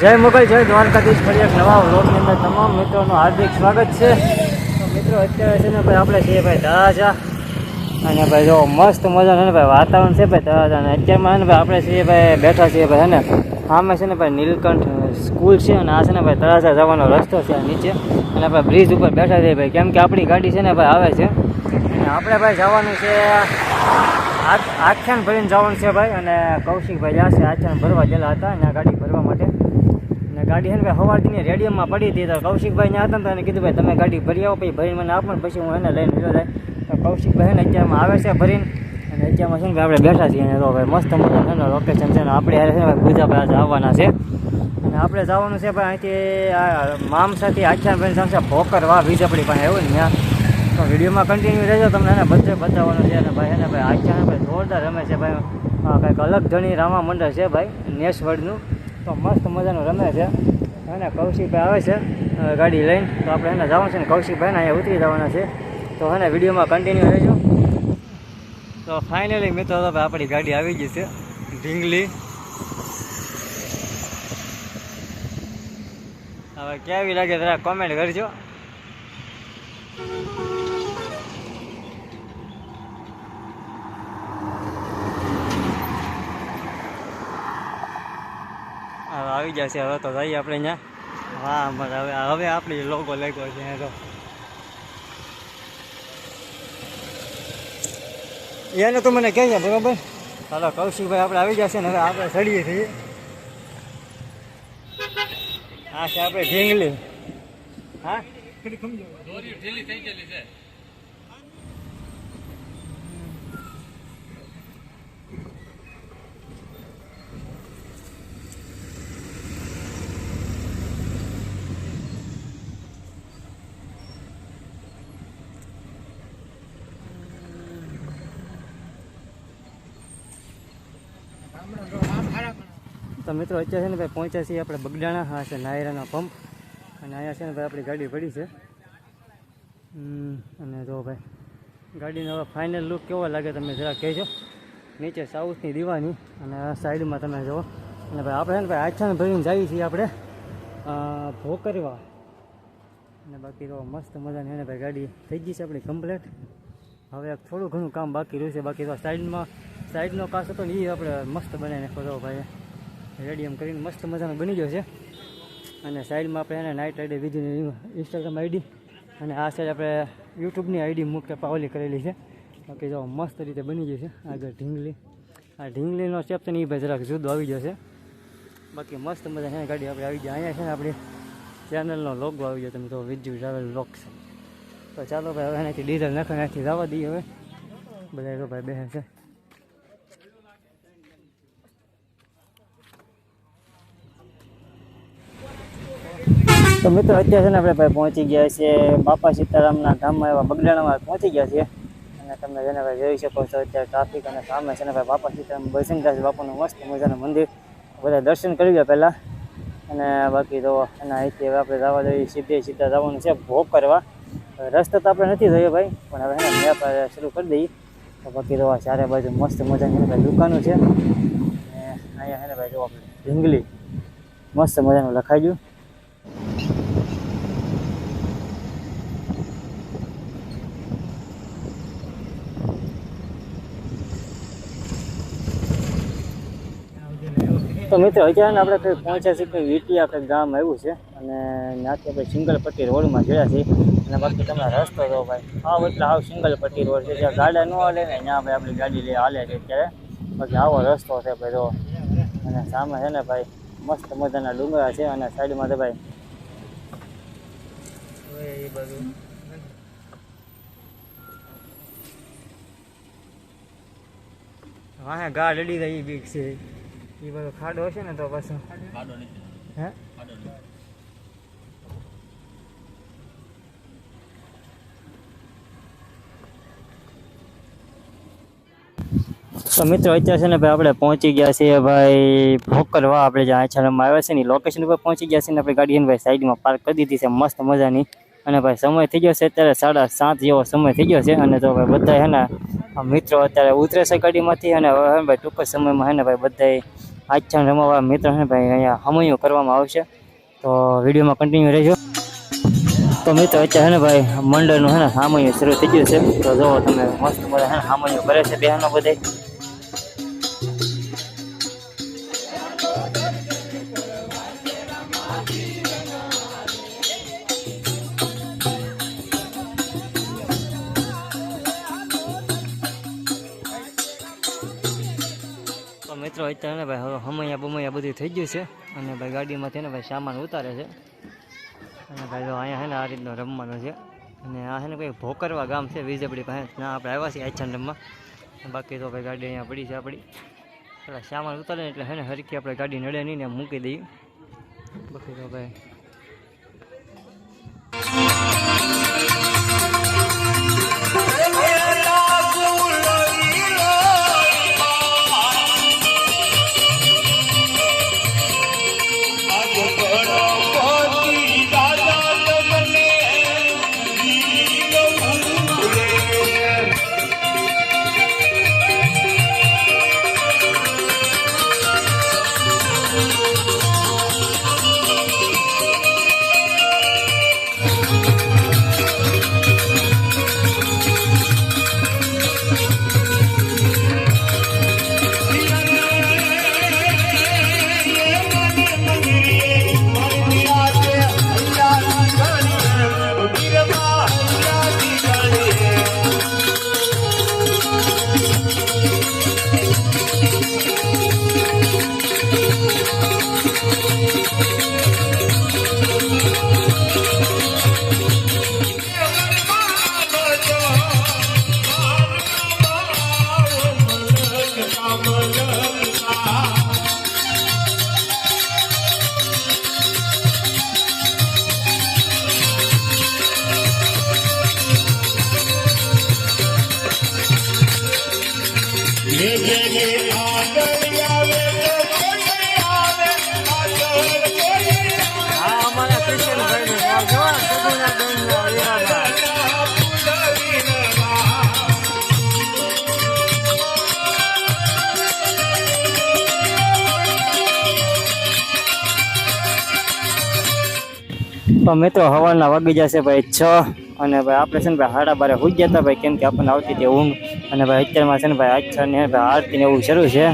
જય મોગલ, જય દ્વારકાધીશ. ફરી એક નવા વ્લોગની અંદર તમામ મિત્રોનું હાર્દિક સ્વાગત છે. તો મિત્રો, અત્યારે છે ને ભાઈ, આપણે છીએ ભાઈ તળાજા અને ભાઈ જો મસ્ત મજાનું ને ભાઈ વાતાવરણ છે ભાઈ તળાજા અને અત્યારમાં ને ભાઈ આપણે છીએ ભાઈ, બેઠા છીએ ભાઈ ને? આમે છે ને ભાઈ નીલકંઠ સ્કૂલ છે અને આ છે ને ભાઈ તળાજા જવાનો રસ્તો છે નીચે. અને આપણે બ્રિજ ઉપર બેઠા છીએ ભાઈ. કેમ કે આપણી ગાડી છે ને ભાઈ આવે છે. અને આપણે ભાઈ જવાનું છે આખ્યાન ભરીને જવાનું છે ભાઈ. અને કૌશિકભાઈ જ્યાં છે, આખ્યાન ભરવા ગયેલા હતા અને ગાડી ભરવા માટે. અને ગાડી છે ને ભાઈ સવારથી રેડિયમમાં પડી હતી. તો કૌશિકભાઈ ને હતા ને એને કીધું, ભાઈ, તમે ગાડી ભરી આવો, પછી ભરીને મને આપો ને પછી હું એને લઈને ગયો જાય. તો કૌશિકભાઈ ને અત્યારમાં આવે છે ભરીને. અને અત્યારમાં છે ને ભાઈ આપણે બેઠા છીએ તો ભાઈ મસ્ત મજા મજાનું લોકેશન છે ને આપણે હારે છે ને ભાઈ પૂજાભાઈ આજે આવવાના છે. અને આપણે જવાનું છે ભાઈ અહીંથી મામસાથી આખ્યાનભાઈ છે, ભોકર વાહ વીજપડી પાસે એવું ને ત્યાં. તો વિડીયોમાં કન્ટિન્યુ રહેજો, તમને એને બધે બતાવવાનું છે અને ભાઈ એને ભાઈ આખ્યાન ભાઈ જોરદાર રમે છે ભાઈ. કંઈક અલગ ધણી રામા મંડળ છે ભાઈ નેશવર્ડનું તો મસ્ત મજાનું રમે છે. અને કૌશિકભાઈ આવે છે ગાડી લઈને. તો આપણે એને જવાનું છે ને કૌશિકભાઈને અહીંયા ઉતરી જવાના છે. તો એને વિડીયોમાં કન્ટિન્યુ રહેજો. તો ફાઇનલી મિત્રો ભાઈ આપણી ગાડી આવી ગઈ છે, ઢીંગલી. હવે કેવી લાગે, જરા કોમેન્ટ કરજો. હવે છે, હવે તો જઈએ આપણે અહીંયા હા, અમારે હવે હવે આપણી લોગો લાગ્યો છે તો. એને તો મને કહે બરાબર? ચાલો કૌશિકભાઈ આપણે આવી જશે ને, હવે આપણે ચડીએ છીએ. હા, છે, આપણે ઢીંગલી. હા? તો મિત્રો અત્યારે છે ને ભાઈ પહોંચ્યા છીએ આપણે બગડાણા, હા છે, નાયરાનો પંપ. અને અહીંયા છે ને ભાઈ આપણી ગાડી પડી છે. અને જો ભાઈ, ગાડીનો હવે ફાઇનલ લુક કેવો લાગે તમે જરા કહેજો. નીચે સાઉથની દીવાની, અને સાઈડમાં તમે જુઓ. અને ભાઈ આપણે છે ને ભાઈ આછાને ભરીને જઈએ છીએ આપણે ભોકરવા. અને બાકી તો મસ્ત મજાની એને ભાઈ ગાડી થઈ ગઈ છે આપણી કમ્પ્લેટ હવે થોડું ઘણું કામ બાકી રહ્યું છે. બાકી તો સાઈડમાં સાઈડનો કાસ હતો ને એ આપણે મસ્ત બનાવી નાખ્યો હતો રેડિયમ કરીને મસ્ત મજાનો બની ગયો છે. અને સાઈડમાં આપણે એને નાઇટ આઈડી વિધિની ઇન્સ્ટાગ્રામ આઈડી અને આ સાઈડ આપણે યુટ્યુબની આઈડી મુખ્ય પાવલી કરેલી છે. બાકી જો મસ્ત રીતે બની ગઈ છે. આગળ ઢીંગલી. આ ઢીંગલીનો સ્ટેપ છે એ ભાઈ જરાક જુદો આવી ગયો છે. બાકી મસ્ત મજા છે ગાડી આપણે આવી જાય અહીંયા છે ને આપણી ચેનલનો લોગો આવી ગયો. તમે તો વિજુ ટ્રાવેલ વ્લોગ્સ તો ચાલો ભાઈ, હવે એનાથી ડીઝલ નાખો એનાથી જવા દઈએ હવે. બધા ભાઈ બેસે છે. તો મિત્રો, અત્યારે છે ને આપણે ભાઈ પહોંચી ગયા છીએ બાપા સીતારામના ગામમાં એવા બગડાણામાં પહોંચી ગયા છીએ. અને તમે જેને ભાઈ જોઈ શકો છો અત્યારે ટ્રાફિક અને સામે છે ને ભાઈ બાપા સીતારામ બસંતદાસ બાપાનું મસ્ત મજાનું મંદિર. બધા દર્શન કરી ગયા પહેલાં. અને બાકી તો એના અહીંથી હવે આપણે જવા દઈએ સીધે સીધા જવાનું છે ભોગ કરવા. રસ્તો તો આપણે નથી થયો ભાઈ, પણ હવે એને મેપ શરૂ કરી દઈએ. તો બાકી તો ચારે બાજુ મસ્ત મજાની ભાઈ દુકાનો છે. અને અહીંયા છે ને ભાઈ જો આપણે ઢીંગલી, મસ્ત મજાનું લખાઈ ગયું. તો મિત્રો, અત્યારે આપણે કંઈ પહોંચ્યા છીએ કે વીટી આપણે ગામ આવ્યું છે અને ત્યાંથી આપણે સિંગલ પટ્ટી રોડમાં ગયા છીએ. અને બાકી તમને રસ્તો જો ભાઈ આવ એટલે આવ સિંગલ પટ્ટી રોડ છે. જ્યાં ગાડા ન હાલે ને ત્યાં ભાઈ આપણી ગાડી લઈ હાલે છે અત્યારે. બાકી આવો રસ્તો છે ભાઈ જો અને સામે છે ને ભાઈ, મસ્ત મજાના ડુંગરા છે અને સાઈડમાં તો ભાઈ હા હા જાય બીક છે. એ બધો ખાડો હશે ને તો પાછો. હે? તો મિત્રો અત્યારે છે ને ભાઈ આપણે પહોંચી ગયા છીએ ભાઈ ભોકરવા આપણે જ્યાં આછારામાં આવ્યા છે ને લોકેશન ઉપર પહોંચી ગયા છે ને આપણે ગાડી ભાઈ સાઈડમાં પાર્ક કરી દીધી છે મસ્ત મજાની. અને ભાઈ સમય થઈ ગયો છે અત્યારે સાડા સાત જેવો સમય થઈ ગયો છે. અને તો ભાઈ બધા હે ને મિત્રો અત્યારે ઉતરે છે ગાડીમાંથી અને હવે ભાઈ ટૂંક જ સમયમાં હે ને ભાઈ બધા આચ્છા રમવા મિત્ર છે ભાઈ, અહીંયા હમૈયું કરવામાં આવશે. તો વિડીયોમાં કન્ટિન્યુ રહેજો. તો મિત્રો, અત્યારે છે ને ભાઈ, મંડળનું છે ને સામયો શરૂ થઈ ગયું છે. તો જો તમે, મસ્ત બધા છે ને સામયો કરે છે બહેનો બધે અત્યારે ભાઈ, હવે હમૈયા બમૈયા બધું થઈ ગયું છે. અને ભાઈ ગાડીમાંથી ને ભાઈ સામાન ઉતારે છે. અને ભાઈ અહીંયા છે ને આ રીતનો રમવાનું છે. અને આ છે ને ભાઈ ભોકરવા ગામ છે વીજબડી પાસે. ના, આપણે આવ્યા છીએ આછાન રમવા. બાકી તો ભાઈ ગાડી અહીંયા પડી છે આપણી. પેલા સામાન ઉતારે એટલે છે ને હરકી આપણે ગાડી નડે નહીં ને મૂકી દઈએ. બાકી તો ભાઈ તો મિત્રો હવાના વાગી જશે ભાઈ છ અને ભાઈ આપણે છે ને ભાઈ સાડા બારે હોઈ ગયા હતા ભાઈ, કેમ કે આપણને આવતી હતી ઊંઘ. અને ભાઈ અત્યારમાં છે ને ભાઈ આજ ને ભાઈ આરતીને એવું શરૂ છે.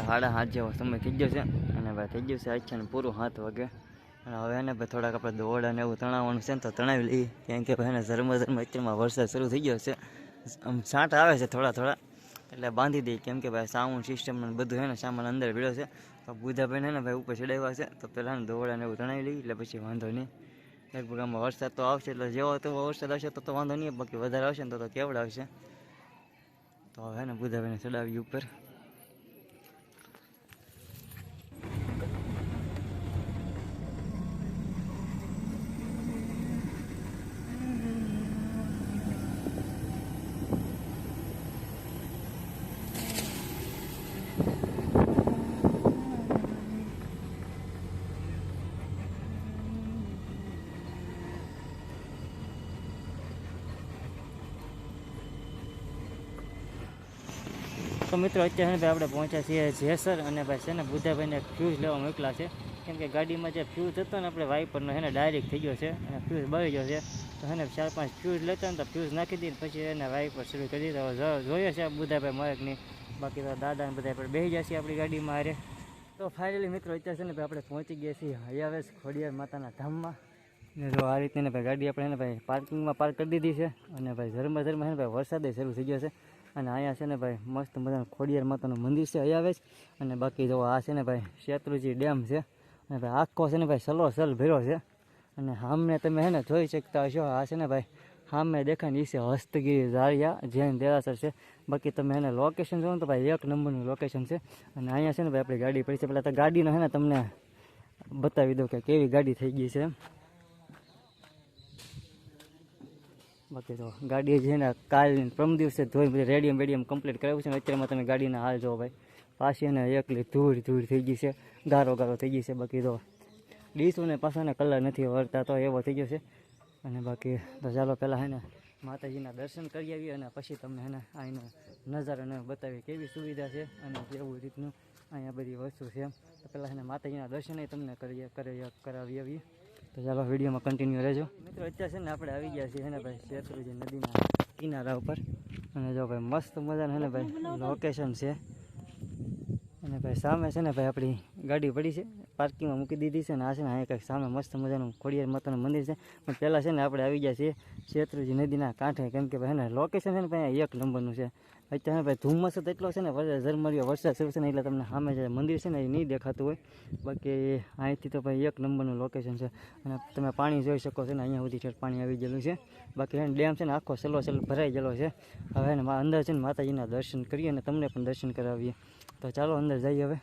ભાઈ સાડા હાથ જેવો સમય થઈ ગયો છે. અને ભાઈ થઈ ગયું છે આજ છે ને પૂરું હાથ વાગે અને હવે એને ભાઈ થોડાક આપણે દોડ અને એવું તણાવવાનું છે ને તો તણાવી લઈએ. કેમ કે ભાઈ એને ધર્મ ધર્મ અત્યારમાં વરસાદ શરૂ થઈ ગયો છે. આમ છાંટ આવે છે થોડા થોડા. એટલે બાંધી દઈએ. કેમ કે ભાઈ સાઉન્ડ સિસ્ટમ ને બધું છે ને સામાન અંદર ભીડો છે. તો બુધાભાઈ ને ભાઈ ઉપર ચડાવ્યા છે. તો પહેલાં ને દોડ અને એવું તણાવી લઈએ. એટલે પછી વાંધો નહીં. લગભગ આમાં વરસાદ તો આવશે. એટલે જેવો તો વરસાદ આવશે તો તો વાંધો નહીં. બાકી વધારે આવશે ને તો કેવડ આવશે તો હવે ને બુધાભાઈને ચડાવી ઉપર. તો મિત્રો, અત્યારે છે ને ભાઈ આપણે પહોંચ્યા છીએ જેસર અને ભાઈ છે ને બુદ્ધાભાઈને ફ્યુઝ લેવા મોકલા છે. કેમ કે ગાડીમાં જે ફ્યુઝ હતો ને આપણે વાઇપરનો છે ને ડાયરેક્ટ થઈ ગયો છે અને ફ્યુઝ બળી ગયો છે. તો છે ને ચાર પાંચ ફ્યુઝ લેતા ને તો ફ્યુઝ નાખી દઈએ ને પછી એને વાઇપર શરૂ કરી દીધો. હવે જો- જોઈએ છે બુદ્ધાભાઈ મરકની બાકી તો દાદા ને બધા આપણે બેસી જશે આપણી ગાડીમાં હારે. તો ફાઇનલી મિત્રો, અત્યારે છે ને ભાઈ આપણે પહોંચી ગયા છીએ હયાવેશ ખોડિયાર માતાના ધામમાં. ને જો આ રીતે ને ભાઈ ગાડી આપણે છે ને ભાઈ પાર્કિંગમાં પાર્ક કરી દીધી છે. અને ભાઈ ઝરમા ઝરમા છે ને ભાઈ વરસાદે શરૂ થઈ ગયો છે. અને અહીંયા છે ને ભાઈ, મસ્ત મજાનું ખોડિયાર માતાનું મંદિર છે, અહીંયા આવે છે અને બાકી જો આ છે ને ભાઈ, શેત્રુજી ડેમ છે. અને ભાઈ, આખો છે ને ભાઈ, સલો સલ ભર્યો છે. અને સામે તમે હે ને જોઈ શકતા હશો, આ છે ને ભાઈ, સામે દેખાય ને એ છે હસ્તગીરી ઝારિયા, જૈન દેરાસર છે. બાકી તમે એને લોકેશન જોવો ને તો ભાઈ, એક નંબરનું લોકેશન છે. અને અહીંયા છે ને ભાઈ, આપણી ગાડી પડી છે. પહેલાં તો ગાડીનો છે ને તમને બતાવી દઉં કે કેવી ગાડી થઈ ગઈ છે. એમ બાકી તો ગાડી છે ને કાલ પ્રમ દિવસે ધોઈ બધી રેડિયમ બેડિયમ કમ્પ્લીટ કરાવ્યું છે ને અત્યારમાં તમે ગાડીના હાલ જો ભાઈ. પાછી એને એકલી ધૂળ ધૂળ થઈ ગઈ છે, ગારો ગારો થઈ ગઈ છે, બાકી તો ડીસોને પાછાને કલર નથી વળતા તો એવો થઈ ગયો છે. અને બાકી તો ચાલો પહેલાં હે ને માતાજીના દર્શન કરી આવીએ અને પછી તમને એને ને અહીંનો નજારાને બતાવીએ કેવી સુવિધા છે અને કેવું રીતનું અહીંયા બધી વસ્તુ છે. પહેલાં એને માતાજીના દર્શન તમને કરીએ કરી કરાવી આવીએ. તો ચાલો વિડીયોમાં કન્ટિન્યુ રહેજો. મિત્રો, અત્યારે છે ને આપણે આવી ગયા છીએ ને ભાઈ, શેત્રુજી નદીના કિનારા ઉપર. અને જો ભાઈ મસ્ત મજાનું હે ને ભાઈ લોકેશન છે. અને ભાઈ સામે છે ને ભાઈ આપણી ગાડી પડી છે. પાર્કિંગમાં મૂકી દીધી છે ને આ છે ને અહીંયા કંઈક સામે મસ્ત મજાનું ખોડિયાર માતાનું મંદિર છે. પણ પહેલાં છે ને આપણે આવી ગયા છીએ શેત્રુજી નદીના કાંઠે. કેમ કે ભાઈ ને લોકેશન છે ને ભાઈ એક નંબરનું છે. અત્યારે ભાઈ, ધુમ્મસ જ એટલો છે ને વરસાદ ઝરમરીયો વરસાદ શરૂ છે ને એટલે તમને સામે જે મંદિર છે ને એ નહીં દેખાતું હોય. બાકી અહીંથી તો ભાઈ એક નંબરનું લોકેશન છે. અને તમે પાણી જોઈ શકો છો ને, અહીંયા સુધી ઠેઠ પાણી આવી ગયેલું છે. બાકી એને ડેમ છે ને આખો સલો સલો ભરાઈ ગયેલો છે. હવે એને અંદર છે ને માતાજીના દર્શન કરીએ અને તમને પણ દર્શન કરાવીએ. તો ચાલો અંદર જઈએ હવે.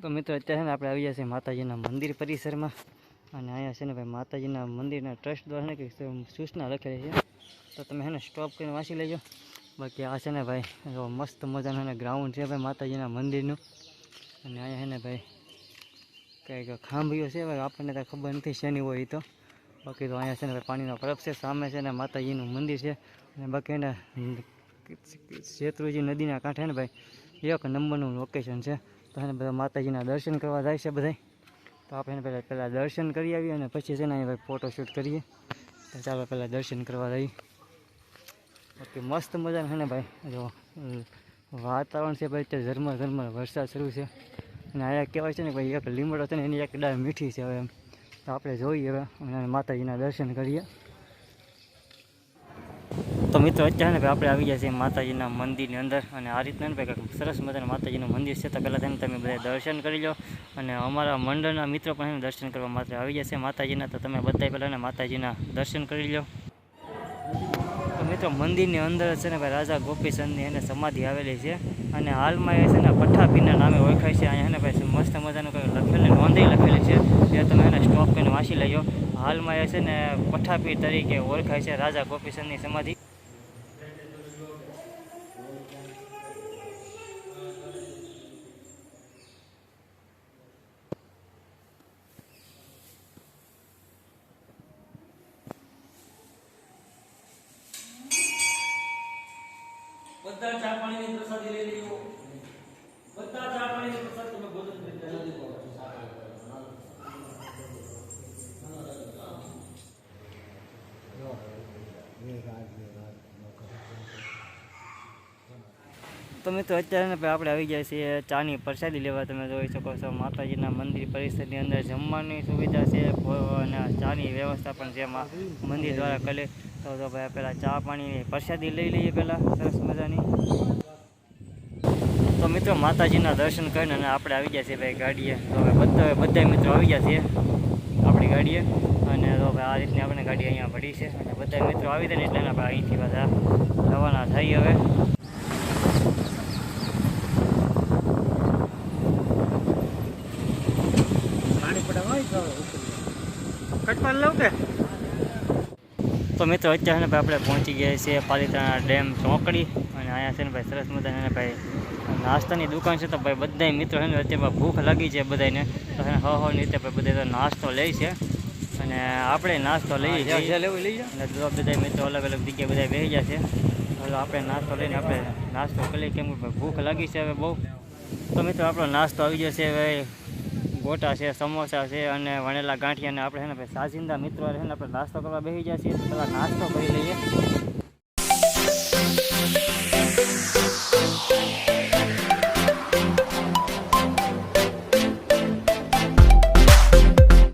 તો મિત્રો, અત્યારે છે ને આપણે આવી જશે માતાજીના મંદિર પરિસરમાં. અને અહીંયા છે ને ભાઈ માતાજીના મંદિરના ટ્રસ્ટ દ્વારા ને કંઈક સૂચના લખેલી છે. તો તમે છે ને સ્ટોપ કરીને વાંચી લેજો. બાકી આ છે ને ભાઈ મસ્ત મજાનું ગ્રાઉન્ડ છે ભાઈ માતાજીના મંદિરનું. અને અહીંયા છે ને ભાઈ કંઈક ખાંભીઓ છે ભાઈ, આપણને તો ખબર નથી શેની હોય એ તો. બાકી તો અહીંયા છે ને ભાઈ પાણીનો પરબ છે, સામે છે ને માતાજીનું મંદિર છે. અને બાકી એને શેત્રુજી નદીના કાંઠે ને ભાઈ, એક નંબરનું લોકેશન છે. તો એને બધા માતાજીના દર્શન કરવા જાય છે બધાય. તો આપણે એને પહેલાં પહેલાં દર્શન કરી આવીએ અને પછી છે ને અહીં ફોટોશૂટ કરીએ. તો ચાલો પહેલાં દર્શન કરવા જઈએ. બાકી મસ્ત મજા છે ને ભાઈ. જો વાતાવરણ છે ભાઈ, અત્યારે ઝરમર ઝરમર વરસાદ શરૂ છે. અને અહીંયા કહેવાય છે ને ભાઈ, એક લીમડો છે ને એની એક ડાળ મીઠી છે હવે એમ. તો આપણે જોઈએ હવે અને માતાજીના દર્શન કરીએ. તો મિત્રો, અત્યારે ભાઈ આપણે આવી ગયા છીએ માતાજીના મંદિરની અંદર અને આ રીતના ને ભાઈ સરસ મજાનું માતાજીનું મંદિર છે. તો પહેલાં તેને તમે બધા દર્શન કરી લો અને અમારા મંડળના મિત્રો પણ એને દર્શન કરવા માટે આવી જશે માતાજીના. તો તમે બધા પહેલાં માતાજીના દર્શન કરી લો. તો મિત્રો, મંદિરની અંદર છે ને ભાઈ રાજા ગોપીચંદની એને સમાધિ આવેલી છે અને હાલમાં એ છે ને પઠ્ઠાપીરના નામે ઓળખાય છે. અહીંયા ભાઈ મસ્ત મજાનું કંઈક લખેલું નોંધી લખેલી છે. એ તમે એને સ્ટોપ કરીને વાંચી લેજો. હાલમાં એ છે ને પઠ્ઠાપીર તરીકે ઓળખાય છે રાજા ગોપીચંદની સમાધિ. બધા ચા પાણીની પ્રસાદી લઈ લેજો બધા ચા પાણીની પ્રસાદ તમે ભોજન કરી લેજો. તો મિત્રો અત્યારે આપણે આવી ગયા છીએ ચાની પ્રસાદી લેવા. તમે જોઈ શકો છો માતાજીના મંદિર પરિસરની અંદર જમવાની સુવિધા છે. અને ચાની વ્યવસ્થા પણ છે. મંદિર દ્વારા કરે તો તો ભાઈ પહેલાં ચા પાણી પ્રસાદી લઈ લઈએ પહેલાં સરસ મજાની. તો મિત્રો, માતાજીના દર્શન કરીને અને આપણે આવી ગયા છીએ ભાઈ ગાડીએ. તો બધા બધા મિત્રો આવી ગયા છીએ આપણી ગાડીએ. અને તો ભાઈ આ રીતની આપણે ગાડી અહીંયા પડી છે. અને બધા મિત્રો આવી જાય ને એટલે આપણે અહીંથી બધા રવાના થઈ હવે. તો મિત્રો અત્યારે ભાઈ આપણે પહોંચી ગયા છીએ પાલિતાણા ડેમ ચોકડી અને અહીંયા છે ને ભાઈ સરસ મજાની ભાઈ નાસ્તાની દુકાન છે. તો ભાઈ બધા મિત્રો છે ને અત્યારે ભૂખ લાગી છે બધાને તો છે ને હ હ રીતે ભાઈ બધા નાસ્તો લે છે. અને આપણે નાસ્તો લઈએ છીએ અને બધા મિત્રો અલગ અલગ જગ્યાએ બધા બેસી ગયા છે. એટલે આપણે નાસ્તો લઈને આપણે નાસ્તો કરીએ. કેમ કે ભાઈ ભૂખ લાગી છે હવે બહુ. તો મિત્રો આપણો નાસ્તો આવી ગયો છે હવે. ગોટા છે, સમોસા છે અને વણેલા ગાંઠિયાને આપણે છે ને સાજિંદા મિત્રો છે ને આપણે નાસ્તો કરવા બેસી છીએ. તો પહેલાં નાસ્તો કરી લઈએ.